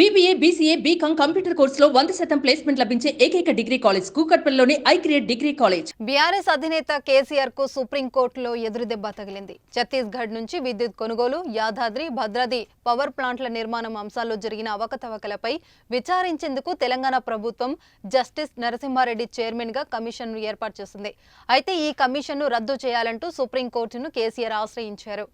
BBA BCA BCom computer కోర్సులో వంద శాతం ప్లేస్మెంట్ లభించే ఏకైక degree college కూకట్పల్లిలోని I create degree college BRS అధినేత కేసీఆర్కు సుప్రీంకోర్టులో ఎదురుదెబ్బ తగిలింది. ఛత్తీస్గఢ్ నుంచి విద్యుత్ కొనుగోలు యాదాద్రి భద్రాది పవర్ ప్లాంట్ల నిర్మాణం అంశాల్లో జరిగిన అవకతవకలపై విచారించేందుకు తెలంగాణ ప్రభుత్వం జస్టిస్ నరసింహారెడ్డి చైర్మన్గా కమిషన్ ఏర్పాటు చేసింది. అయితే ఈ కమిషన్ను రద్దు చేయాలంటూ సుప్రీంకోర్టును కేసీఆర్ ఆశ్రయించారు.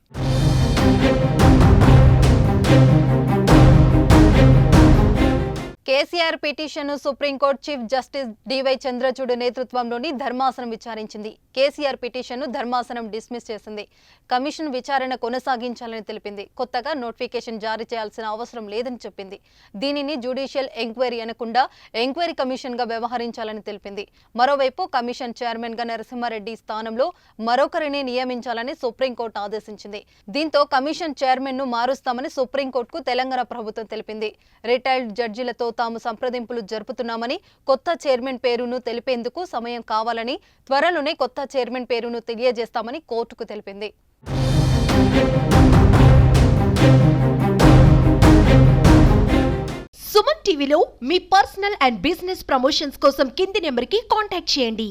కేసీఆర్ పిటిషన్ను supreme court chief justice DY Chandrachud నేతృత్వంలోని ధర్మాసనం విచారించింది. కేసీఆర్ పిటిషన్ను ధర్మాసనం డిస్మిస్ చేసింది. కమిషన్ విచారణ కొనసాగించాలని తెలిపింది. కొత్తగా నోటిఫికేషన్ జారీ చేయాల్సిన అవసరం లేదని చెప్పింది. దీనిని జ్యుడిషియల్ ఎంక్వైరీ అనకుండా ఎంక్వైరీ కమిషన్గా వ్యవహరించాలని తెలిపింది. మరోవైపు కమిషన్ చైర్మన్గా నరసింహారెడ్డి స్థానంలో మరొకరిని నియమించాలని సుప్రీంకోర్టు ఆదేశించింది. దీంతో కమిషన్ చైర్మన్ను మారుస్తామని సుప్రీంకోర్టుకు తెలంగాణ ప్రభుత్వం తెలిపింది. రిటైర్డ్ జడ్జిలతో తాము సంప్రదింపులు జరుపుతున్నామని కొత్త చైర్మన్ పేరును తెలిపేందుకు సమయం కావాలని త్వరలోనే కొత్త చైర్మన్ పేరును తెలియజేస్తామని కోర్టుకు తెలిపింది. సుమన్ టీవీలో మీ పర్సనల్ అండ్ బిజినెస్ ప్రమోషన్స్ కోసం కింది నెంబర్కి కాంటాక్ట్ చేయండి.